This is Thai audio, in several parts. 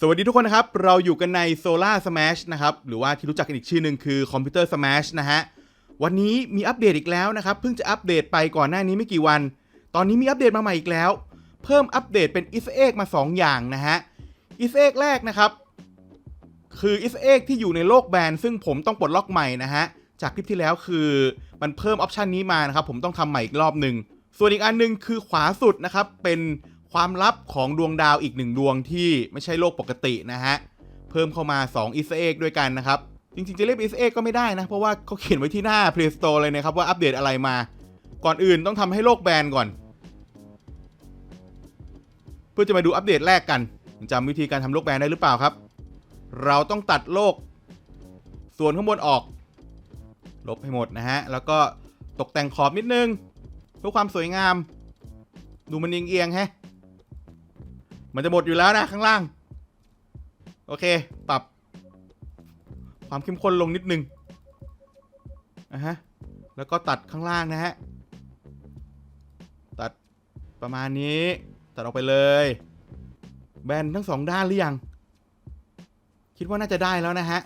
สวัสดีทุกคนนะครับ เราอยู่กันใน Solar Smash นะครับ หรือว่าที่รู้จักกันอีกชื่อหนึ่งคือ Computer Smash นะฮะ วันนี้มีอัปเดตอีกแล้วนะครับ เพิ่งจะอัปเดตไปก่อนหน้านี้ไม่กี่วัน ตอนนี้มีอัปเดตมาใหม่อีกแล้ว เพิ่มอัปเดตเป็น e a s egg มา 2 อย่างนะฮะ e a s egg แรกนะครับ คือ e a s egg ที่อยู่ในโลกแบนซึ่งผมต้องปลดล็อกใหม่นะฮะ จากคลิปที่แล้วคือมันเพิ่มออปชันนี้มานะครับ ผมต้องทำใหม่อีกรอบหนึ่งส่วนอีกอันหนึงคือขวาสุดนะครับเป็น ความลับของดวงดาวอีกหนึ่งดวงที่ไม่ใช่โลกปกตินะฮะ เพิ่มเข้ามา2 e a s t e r egg ด้วยกันนะครับ จริงๆ จะเรียก e a s t e r egg ก็ไม่ได้นะ เพราะว่าเขาเขียนไว้ที่หน้า Play Store เลยนะครับว่าอัปเดตอะไรมา ก่อนอื่นต้องทำให้โลกแบนก่อน เพื่อจะมาดูอัปเดตแรกกันจำวิธีการทำโลกแบนได้หรือเปล่าครับ เราต้องตัดโลก ส่วนข้างบนออก ลบให้หมดนะฮะ แล้วก็ตกแต่งขอบนิดนึง เพื่อความสวยงาม ดูมันเอียงๆแฮะ มันจะหมดอยู่แล้วนะข้างล่าง โอเค ปรับ ความเข้มข้นลงนิดนึงอะฮะ แล้วก็ตัดข้างล่างนะฮะ ตัดประมาณนี้ ตัดออกไปเลย แบนทั้งสองด้านหรือยัง คิดว่าน่าจะได้แล้วนะฮะ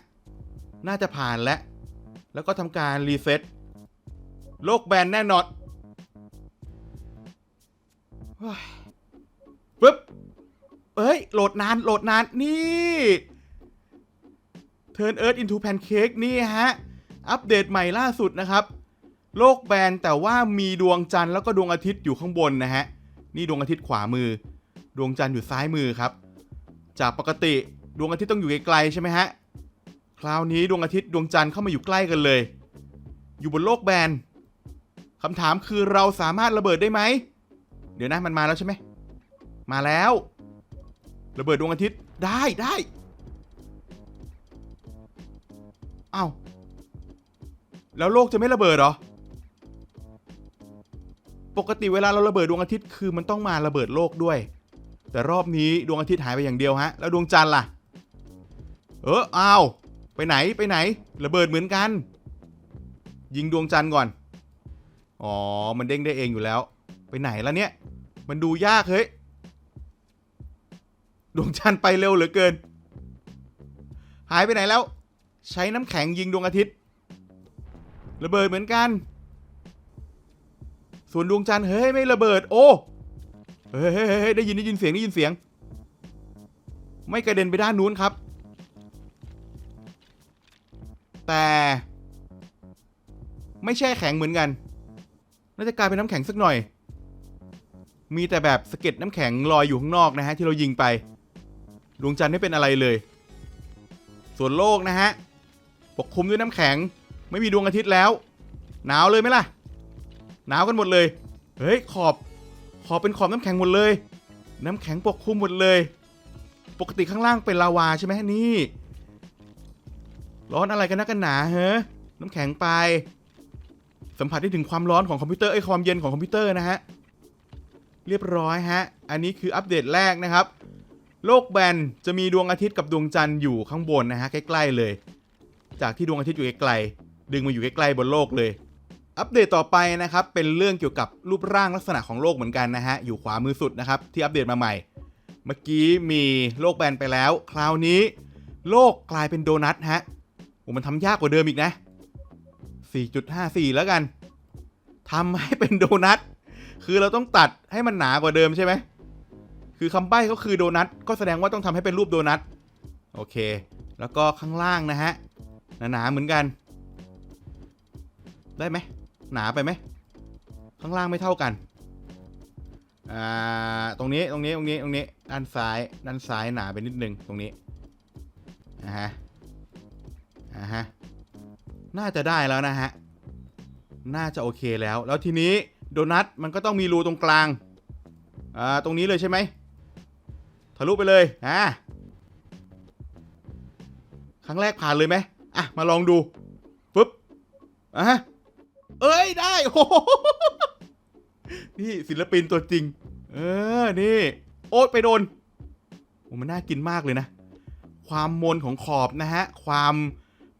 น่าจะผ่านแล้ว แล้วก็ทำการรีเซ็ตโลกแบนแน่นอน เอ้ย โหลดนาน โหลดนาน นี่ Turn Earth into Pancake นี่ฮะ อัปเดตใหม่ล่าสุดนะครับ โลกแบนแต่ว่ามีดวงจันทร์แล้วก็ดวงอาทิตย์อยู่ข้างบนนะฮะ นี่ดวงอาทิตย์ขวามือ ดวงจันทร์อยู่ซ้ายมือครับ จากปกติดวงอาทิตย์ต้องอยู่ไกลๆใช่ไหมฮะ คราวนี้ดวงอาทิตย์ดวงจันทร์เข้ามาอยู่ใกล้กันเลย อยู่บนโลกแบนคำถามคือเราสามารถระเบิดได้ไหม เดี๋ยวนะมันมาแล้วใช่ไหม มาแล้ว ระเบิดดวงอาทิตย์ได้ได้เอ้าแล้วโลกจะไม่ระเบิดเหรอ ปกติเวลาเราระเบิดดวงอาทิตย์คือมันต้องมาระเบิดโลกด้วย แต่รอบนี้ดวงอาทิตย์หายไปอย่างเดียวฮะ แล้วดวงจันทร์ล่ะ เอออ้าวไปไหนไปไหน ระเบิดเหมือนกัน ยิงดวงจันทร์ก่อน อ๋อ มันเด้งได้เองอยู่แล้ว ไปไหนแล้วเนี่ย มันดูยากเฮ้ย ดวงจันทร์ไปเร็วเหลือเกิน หายไปไหนแล้ว ใช้น้ำแข็งยิงดวงอาทิตย์ ระเบิดเหมือนกัน ส่วนดวงจันทร์เฮ้ยไม่ระเบิด โอ้เฮ้ยเฮ้ยได้ยินได้ยินเสียงได้ยินเสียง ไม่กระเด็นไปด้านนู้นครับ แต่ ไม่แช่แข็งเหมือนกันน่าจะกลายเป็นน้ำแข็งสักหน่อยมีแต่แบบสะเก็ดน้ำแข็งลอยอยู่ข้างนอกนะฮะที่เรายิงไป ดวงจันทร์ไม่เป็นอะไรเลย ส่วนโลกนะฮะ ปกคลุมด้วยน้ำแข็ง ไม่มีดวงอาทิตย์แล้ว หนาวเลยไหมล่ะ หนาวกันหมดเลย เฮ้ย ขอบ ขอบเป็นขอบน้ำแข็งหมดเลย น้ำแข็งปกคลุมหมดเลย ปกติข้างล่างเป็นลาวาใช่ไหมนี่ ร้อนอะไรกันนักกันหนาเฮ้น้ำแข็งไป สัมผัสได้ถึงความร้อนของคอมพิวเตอร์ไอ้ความเย็นของคอมพิวเตอร์นะฮะ เรียบร้อยฮะ อันนี้คืออัปเดตแรกนะครับ โลกแบนจะมีดวงอาทิตย์กับดวงจันทร์อยู่ข้างบนนะฮะใกล้ๆเลย จากที่ดวงอาทิตย์อยู่ไกลๆดึงมาอยู่ใกล้ๆบนโลกเลย อัปเดตต่อไปนะครับเป็นเรื่องเกี่ยวกับรูปร่างลักษณะของโลกเหมือนกันนะฮะอยู่ขวามือสุดนะครับที่อัปเดตมาใหม่ เมื่อกี้มีโลกแบนไปแล้ว คราวนี้ โลกกลายเป็นโดนัทฮะโอ้มันทำยากกว่าเดิมอีกนะ 4.54 แล้วกันทำให้เป็นโดนัทคือเราต้องตัดให้มันหนากว่าเดิมใช่ไหม คือคำใบ้ก็คือโดนัทก็แสดงว่าต้องทำให้เป็นรูปโดนัทโอเค แล้วก็ข้างล่างนะฮะหนาๆเหมือนกัน ได้ไหมหนาไปไหมข้างล่างไม่เท่ากันอ่าตรงนี้ตรงนี้ตรงนี้ตรงนี้ด้านซ้ายด้านซ้ายหนาไปนิดนึงตรงนี้อ่าฮะอ่าฮะน่าจะได้แล้วนะฮะน่าจะโอเคแล้ว แล้วทีนี้โดนัทมันก็ต้องมีรูตรงกลางอ่าตรงนี้เลยใช่ไหม ทะลุไปเลยอ่าครั้งแรกผ่านเลยไหมอะ มาลองดูปึ๊บอะเอ้ยได้โอ้โหนี่ศิลปินตัวจริง เออ นี่ โอ๊ตไปโดนโอ้มันน่ากินมากเลยนะ ความมนของขอบนะฮะ ความ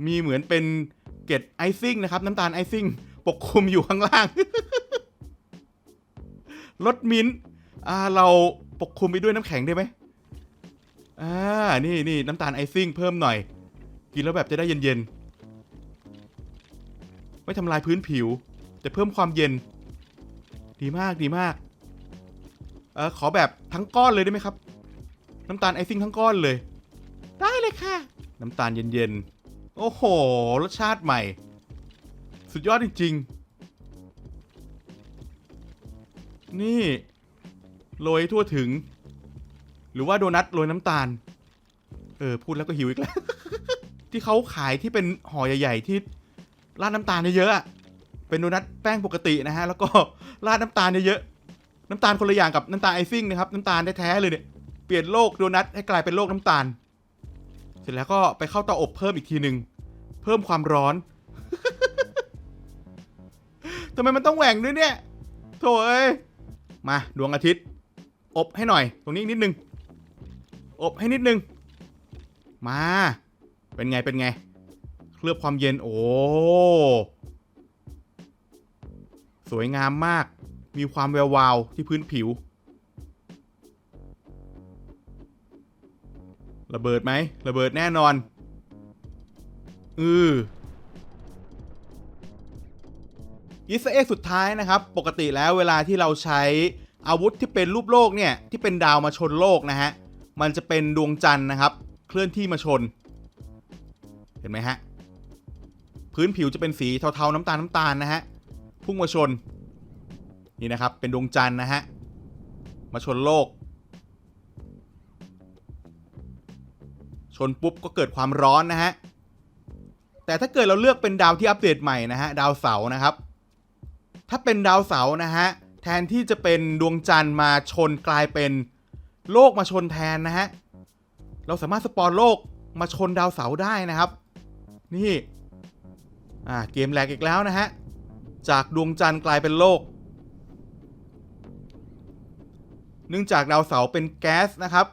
มีเหมือนเป็นเกล็ดไอซิ่งนะครับ น้ำตาลไอซิ่ง ปกคลุมอยู่ข้างล่างรสมิ้นท์อ่า เราปกคลุมไปด้วยน้ำแข็งได้ไหม อ่า นี่นี่น้ำตาลไอซิ่งเพิ่มหน่อย กินแล้วแบบจะได้เย็นๆ ไม่ทำลายพื้นผิว แต่เพิ่มความเย็น ดีมากดีมาก เออขอแบบทั้งก้อนเลยได้ไหมครับ น้ำตาลไอซิ่งทั้งก้อนเลย ได้เลยค่ะ น้ำตาลเย็นๆ โอ้โห รสชาติใหม่ สุดยอดจริงๆ นี่ โรยทั่วถึง หรือว่าโดนัทโรยน้ำตาล เออ พูดแล้วก็หิวอีกแล้ว ที่เขาขายที่เป็นห่อใหญ่ ๆ ที่ราดน้ำตาลเยอะๆอะเป็นโดนัทแป้งปกตินะฮะ แล้วก็ราดน้ำตาลเยอะๆน้ำตาลคนละอย่างกับน้ำตาลไอซิ่งนะครับ น้ำตาลแท้ๆเลยเนี่ย เปลี่ยนโลกโดนัทให้กลายเป็นโลกน้ำตาล เสร็จแล้วก็ไปเข้าเตาอบเพิ่มอีกทีหนึ่งเพิ่มความร้อนทำไมมันต้องแหว่งด้วยเนี่ย โถเอ้ย มาดวงอาทิตย์ อบให้หน่อย ตรงนี้นิดนึง อบให้นิดนึง มา เป็นไงเป็นไง เคลือบความเย็น โอ้ สวยงามมาก มีความแวววาวที่พื้นผิว ระเบิดไหม ระเบิดแน่นอน อืออิสเอ็กสุดท้ายนะครับ ปกติแล้วเวลาที่เราใช้อาวุธที่เป็นรูปโลกเนี่ย ที่เป็นดาวมาชนโลกนะฮะ มันจะเป็นดวงจันทร์นะครับ เคลื่อนที่มาชน เห็นไหมฮะ พื้นผิวจะเป็นสีเทาๆน้ำตาลน้ำตาลนะฮะ พุ่งมาชน นี่นะครับ เป็นดวงจันทร์นะฮะ มาชนโลก ชนปุ๊บก็เกิดความร้อนนะฮะ แต่ถ้าเกิดเราเลือกเป็นดาวที่อัปเดตใหม่นะฮะ ดาวเสาร์นะครับ ถ้าเป็นดาวเสาร์นะฮะ แทนที่จะเป็นดวงจันทร์มาชนกลายเป็น โลกมาชนแทนนะฮะ เราสามารถสปอนโลกมาชนดาวเสาร์ได้นะครับ นี่อ่าเกมแหลกอีกแล้วนะฮะ จากดวงจันทร์กลายเป็นโลก เนื่องจากดาวเสาร์เป็นแก๊สนะครับ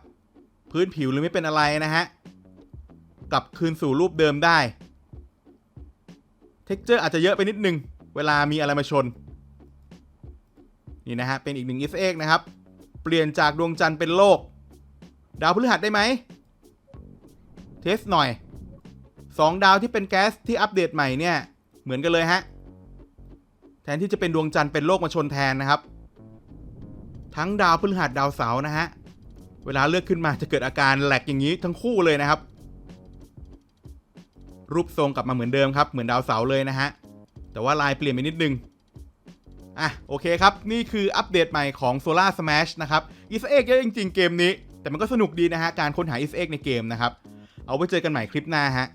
พื้นผิวหรือไม่เป็นอะไรนะฮะ กลับคืนสู่รูปเดิมได้เท็กเจอร์อาจจะเยอะไปนิดนึง เวลามีอะไรมาชน นี่นะฮะ เป็นอีกหนึ่งอิสเอ็กนะครับ เปลี่ยนจากดวงจันทร์เป็นโลก ดาวพฤหัสได้ไหม เทสหน่อยสองดาวที่เป็นแก๊สที่อัปเดตใหม่เนี่ย เหมือนกันเลยฮะ แทนที่จะเป็นดวงจันทร์เป็นโลกมาชนแทนนะครับ ทั้งดาวพฤหัสดาวเสาร์นะฮะ เวลาเลือกขึ้นมาจะเกิดอาการแหลกอย่างนี้ทั้งคู่เลยนะครับ รูปทรงกลับมาเหมือนเดิมครับ เหมือนดาวเสาร์เลยนะฮะ แต่ว่าลายเปลี่ยนไปนิดนึง อะโอเคครับ นี่คืออัปเดตใหม่ของ Solar Smash นะครับอีสเอ็กเยอะจริง ๆ เกมนี้ แต่มันก็สนุกดีนะฮะ การค้นหาอีสเอ็กในเกมนะครับ เอาไว้เจอกันใหม่คลิปหน้าฮะ